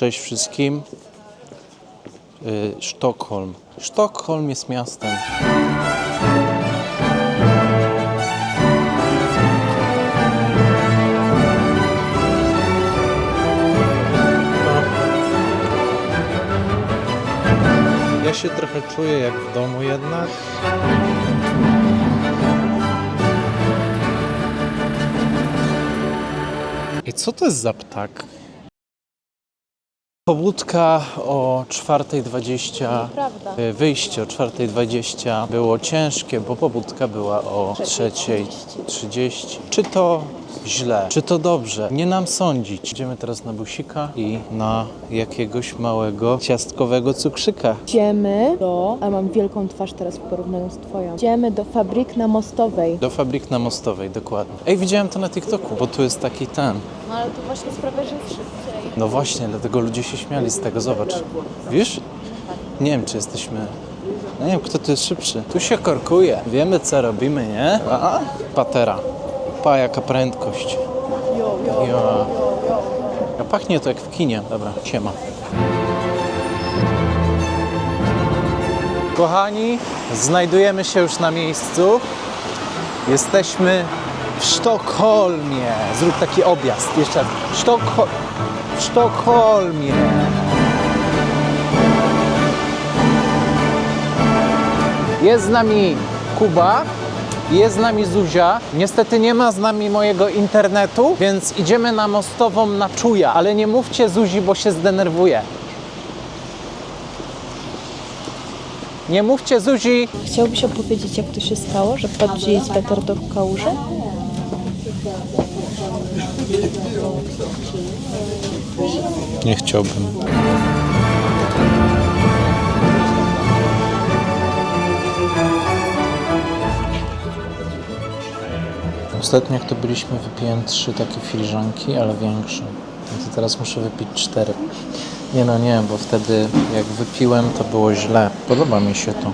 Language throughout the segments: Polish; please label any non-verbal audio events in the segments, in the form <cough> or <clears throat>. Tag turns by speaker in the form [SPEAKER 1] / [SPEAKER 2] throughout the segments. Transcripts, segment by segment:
[SPEAKER 1] Cześć wszystkim. Y, Sztokholm. Sztokholm jest miastem. Ja się trochę czuję jak w domu jednak. I co to jest za ptak? Pobudka o 4.20,
[SPEAKER 2] Prawda.
[SPEAKER 1] y, wyjście o 4.20 było ciężkie, bo pobudka była o 3.30. Czy to źle, czy to dobrze? Nie nam sądzić. Idziemy teraz na busika i na jakiegoś małego ciastkowego cukrzyka.
[SPEAKER 2] Idziemy do, a mam wielką twarz teraz w porównaniu z twoją. Idziemy do fabryk na Mostowej.
[SPEAKER 1] Do fabryk na Mostowej, dokładnie. Ej, widziałem to na TikToku, bo tu jest taki ten.
[SPEAKER 2] No ale to właśnie sprawia, że jest szybciej.
[SPEAKER 1] No właśnie, dlatego ludzie się śmiali z tego, zobacz. Wiesz? Nie wiem, czy jesteśmy... No nie wiem, kto tu jest szybszy. Tu się korkuje. Wiemy, co robimy, nie? A? Patera. Pa, jaka prędkość. Jo. A pachnie to jak w kinie. Dobra, siema. Kochani, znajdujemy się już na miejscu. Jesteśmy w Sztokholmie. Zrób taki objazd. Jeszcze raz. Sztokho- w Sztokholmie. Jest z nami Kuba. Jest z nami Zuzia. Niestety nie ma z nami mojego internetu, więc idziemy na mostową na czuja. Ale nie mówcie Zuzi, bo się zdenerwuje. Nie mówcie Zuzi,
[SPEAKER 2] Chciałbyś opowiedzieć, jak to się stało, że wpadł ci inspektor do kałuży?
[SPEAKER 1] Nie chciałbym. Ostatnio jak to byliśmy, wypiłem trzy takie filiżanki, ale większe. Teraz muszę wypić cztery. Nie no nie, bo wtedy jak wypiłem to było źle. Podoba mi się to.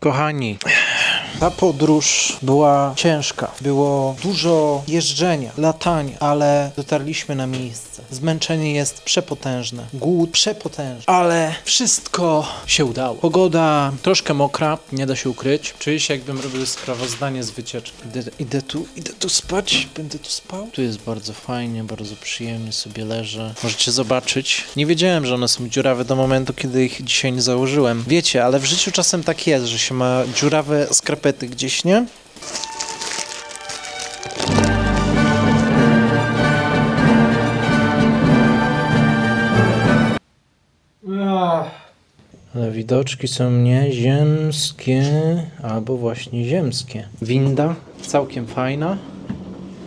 [SPEAKER 1] Kochani, ta podróż była ciężka. Było dużo jeżdżenia, latania, ale dotarliśmy na miejsce. Zmęczenie jest przepotężne, głód przepotężny, ale wszystko się udało. Pogoda troszkę mokra, nie da się ukryć. Czuję się jakbym robił sprawozdanie z wycieczki. Idę, idę tu, idę tu spać, będę tu spał. Tu jest bardzo fajnie, bardzo przyjemnie sobie leżę. Możecie zobaczyć. Nie wiedziałem, że one są dziurawe do momentu, kiedy ich dzisiaj nie założyłem. Wiecie, ale w życiu czasem tak jest, że się ma dziurawe skarpety gdzieś, nie? Ale widoczki są nieziemskie, albo właśnie ziemskie. Winda całkiem fajna.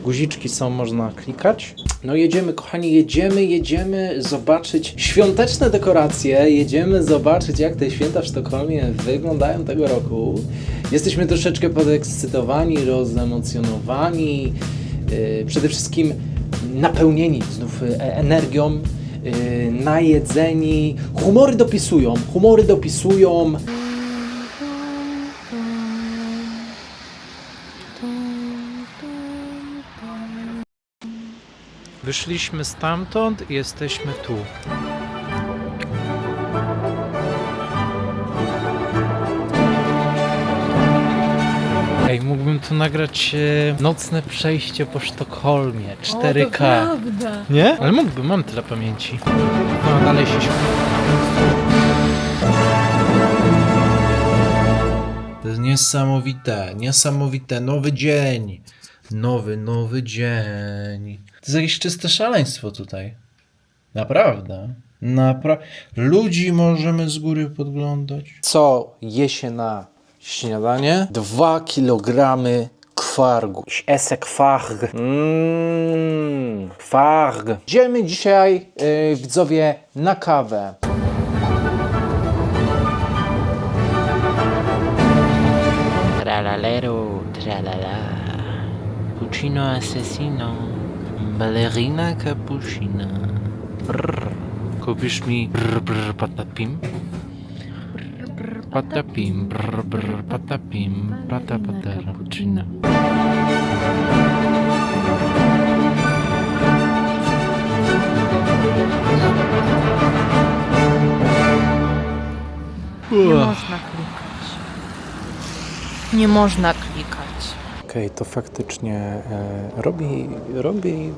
[SPEAKER 1] Guziczki są, można klikać. No jedziemy, kochani, jedziemy, jedziemy zobaczyć świąteczne dekoracje. Jedziemy zobaczyć, jak te święta w Sztokholmie wyglądają tego roku. Jesteśmy troszeczkę podekscytowani, rozemocjonowani, yy, przede wszystkim napełnieni znów yy, energią, yy, najedzeni. Humory dopisują, humory dopisują. Wyszliśmy stamtąd i jesteśmy tu. Ej, mógłbym tu nagrać e, nocne przejście po Sztokholmie 4K.
[SPEAKER 2] prawda.
[SPEAKER 1] Nie? Ale mógłbym, mam tyle pamięci. No, dalej się śmieję. To jest niesamowite, niesamowite. Nowy dzień. Nowy, nowy dzień. To jest jakieś czyste szaleństwo tutaj. Naprawdę. Napra Ludzi możemy z góry podglądać. Co je się na śniadanie? Dwa kilogramy kwargu. Esse kwarg. Mmm, kwarg. Idziemy dzisiaj, yy, widzowie, na kawę.
[SPEAKER 3] Tralalero, tralala.
[SPEAKER 1] Cappuccino assassino. Ballerina cappuccina. Brr. Kupisz mi brr, brr, patapim? Patapim, brr, brr, patapim, pata, pata, cappuccino.
[SPEAKER 2] Nie można klikać. Nie można.
[SPEAKER 1] Okej, to faktycznie e, robi, robi,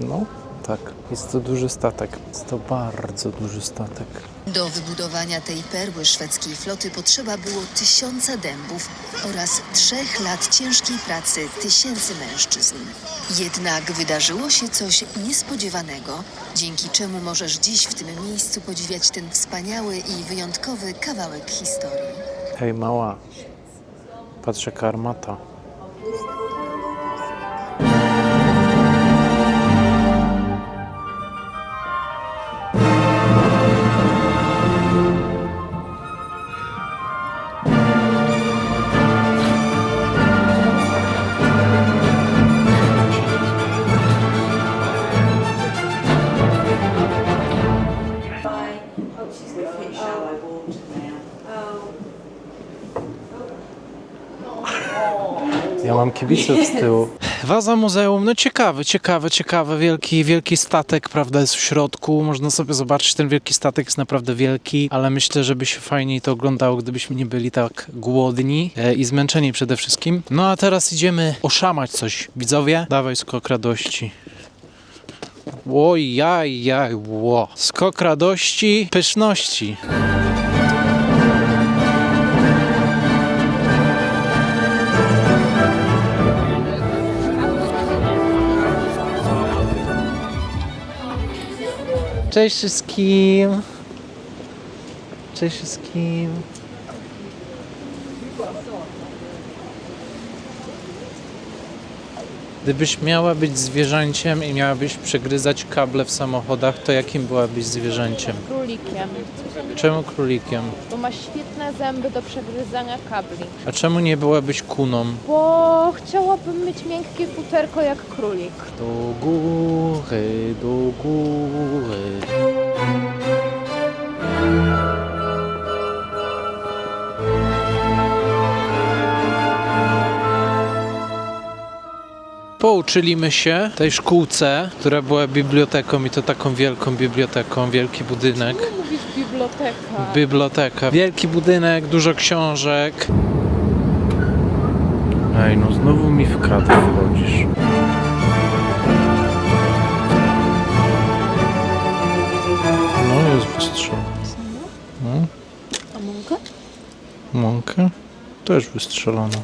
[SPEAKER 1] no tak, jest to duży statek, jest to bardzo duży statek.
[SPEAKER 3] Do wybudowania tej perły szwedzkiej floty potrzeba było tysiąca dębów oraz trzech lat ciężkiej pracy tysięcy mężczyzn. Jednak wydarzyło się coś niespodziewanego, dzięki czemu możesz dziś w tym miejscu podziwiać ten wspaniały i wyjątkowy kawałek historii.
[SPEAKER 1] Hej mała, patrz jaka armata. Mam kibiców z tyłu. Waza muzeum, no ciekawy, ciekawy, ciekawy, wielki, wielki statek, prawda, jest w środku, można sobie zobaczyć, ten wielki statek jest naprawdę wielki, ale myślę, żeby się fajniej to oglądało, gdybyśmy nie byli tak głodni e, i zmęczeni przede wszystkim. No a teraz idziemy oszamać coś, widzowie, dawaj skok radości. Oj, jaj, jaj, ło. Skok radości, pyszności. Cześć wszystkim. Cześć wszystkim. Gdybyś miała być zwierzęciem i miałabyś przegryzać kable w samochodach, to jakim byłabyś zwierzęciem?
[SPEAKER 2] Królikiem.
[SPEAKER 1] Czemu królikiem?
[SPEAKER 2] Bo ma świetne zęby do przegryzania kabli.
[SPEAKER 1] A czemu nie byłabyś kuną?
[SPEAKER 2] Bo chciałabym mieć miękkie futerko jak królik.
[SPEAKER 1] Do góry, do góry. Pouczyliśmy się w tej szkółce, która była biblioteką i to taką wielką biblioteką, wielki budynek.
[SPEAKER 2] Mówisz biblioteka.
[SPEAKER 1] Biblioteka. Wielki budynek, dużo książek. Ej, no znowu mi w kadr wchodzisz. No jest wystrzał. No,
[SPEAKER 2] A mąka?
[SPEAKER 1] mąkę też wystrzelono.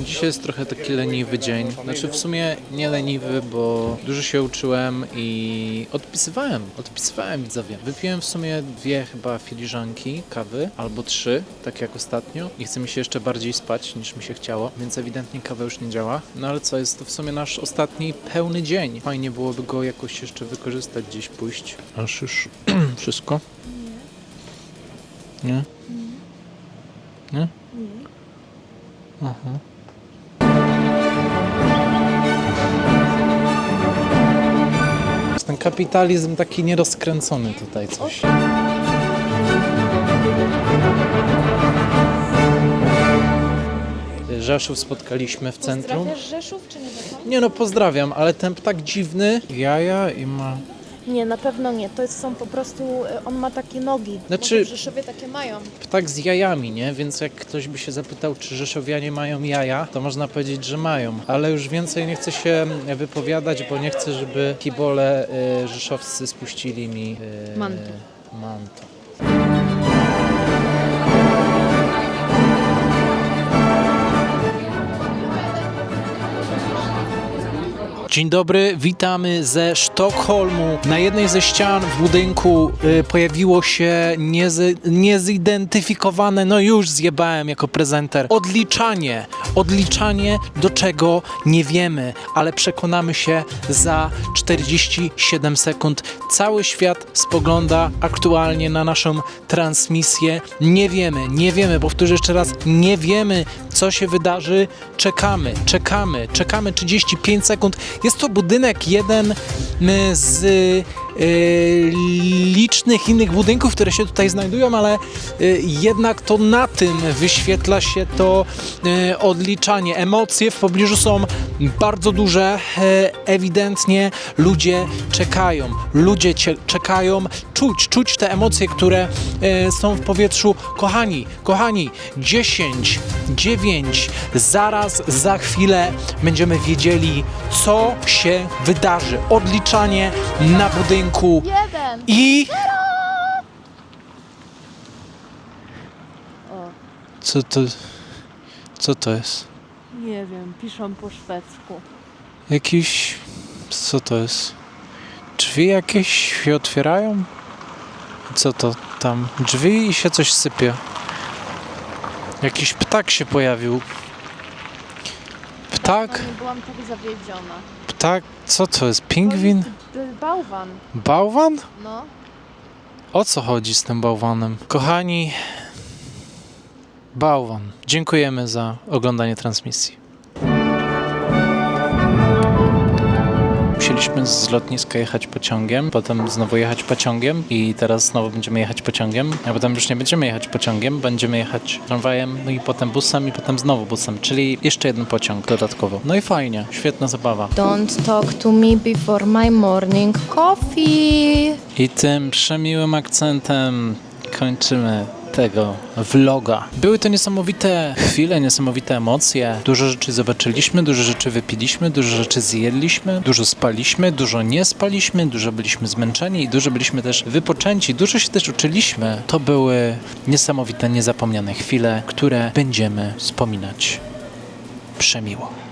[SPEAKER 1] Dzisiaj jest trochę taki leniwy dzień. Znaczy w sumie nie leniwy, bo dużo się uczyłem i odpisywałem, odpisywałem widzowie. Wypiłem w sumie dwie chyba filiżanki kawy, albo trzy, tak jak ostatnio. I chce mi się jeszcze bardziej spać niż mi się chciało, więc ewidentnie kawa już nie działa. No ale co, jest to w sumie nasz ostatni pełny dzień. Fajnie byłoby go jakoś jeszcze wykorzystać, gdzieś pójść. Aż już <clears throat> wszystko? Nie. Nie? Aha. Jest Ten kapitalizm taki nierozkręcony tutaj coś. Rzeszów spotkaliśmy w centrum.
[SPEAKER 2] Rzeszów czy nie?
[SPEAKER 1] Nie no, pozdrawiam, ale ten tak dziwny. Jaja i ma...
[SPEAKER 2] Nie, na pewno nie. To są po prostu, e, on ma takie nogi.
[SPEAKER 1] Znaczy-
[SPEAKER 2] Może w Rzeszowie takie mają.
[SPEAKER 1] Ptak z jajami, nie? Więc jak ktoś by się zapytał, czy Rzeszowianie mają jaja, to można powiedzieć, że mają. Ale już więcej nie chcę się wypowiadać, bo nie chcę, żeby kibole y, rzeszowscy spuścili mi y,
[SPEAKER 2] Manto.
[SPEAKER 1] manto. Dzień dobry, witamy ze Sztokholmu. Na jednej ze ścian w budynku y, pojawiło się niez, niezidentyfikowane, no już zjebałem jako prezenter, odliczanie. Odliczanie do czego nie wiemy, ale przekonamy się za 47 sekund. Cały świat spogląda aktualnie na naszą transmisję. Nie wiemy, nie wiemy, powtórzę jeszcze raz, nie wiemy, co się wydarzy. Czekamy, czekamy, czekamy 35 sekund. Jest to budynek jeden z y, licznych innych budynków, które się tutaj znajdują, ale y, jednak to na tym wyświetla się to y, odliczanie. Emocje w pobliżu są bardzo duże. E, Ewidentnie ludzie czekają. Ludzie czekają. Czuć, czuć te emocje, które e, są w powietrzu. Kochani, kochani, 10, 9, zaraz, za chwilę będziemy wiedzieli, co się wydarzy. Odliczanie na budynku. I.
[SPEAKER 2] O,
[SPEAKER 1] Co to. Co to jest?
[SPEAKER 2] nie wiem, piszą po szwedzku.
[SPEAKER 1] Jakiś. Co to jest? Drzwi jakieś się otwierają? Co to tam? Drzwi i się coś sypie. Jakiś ptak się pojawił. Ptak?
[SPEAKER 2] No, nie byłam tak zawiedziona.
[SPEAKER 1] Ptak? Co to jest? Pingwin?
[SPEAKER 2] Jest bałwan.
[SPEAKER 1] Bałwan?
[SPEAKER 2] No.
[SPEAKER 1] O co chodzi z tym bałwanem? Kochani, bałwan. Dziękujemy za oglądanie transmisji. Musieliśmy z lotniska jechać pociągiem, potem znowu jechać pociągiem i teraz znowu będziemy jechać pociągiem, a potem już nie będziemy jechać pociągiem, będziemy jechać tramwajem, no i potem busem i potem znowu busem, czyli jeszcze jeden pociąg dodatkowo. No i fajnie, świetna zabawa.
[SPEAKER 2] Don't talk to me before my morning coffee.
[SPEAKER 1] I tym przemiłym akcentem kończymy tego vloga. Były to niesamowite chwile, niesamowite emocje. Dużo rzeczy zobaczyliśmy, dużo rzeczy wypiliśmy, dużo rzeczy zjedliśmy, dużo spaliśmy, dużo nie spaliśmy, dużo byliśmy zmęczeni i dużo byliśmy też wypoczęci, dużo się też uczyliśmy. To były niesamowite, niezapomniane chwile, które będziemy wspominać przemiło.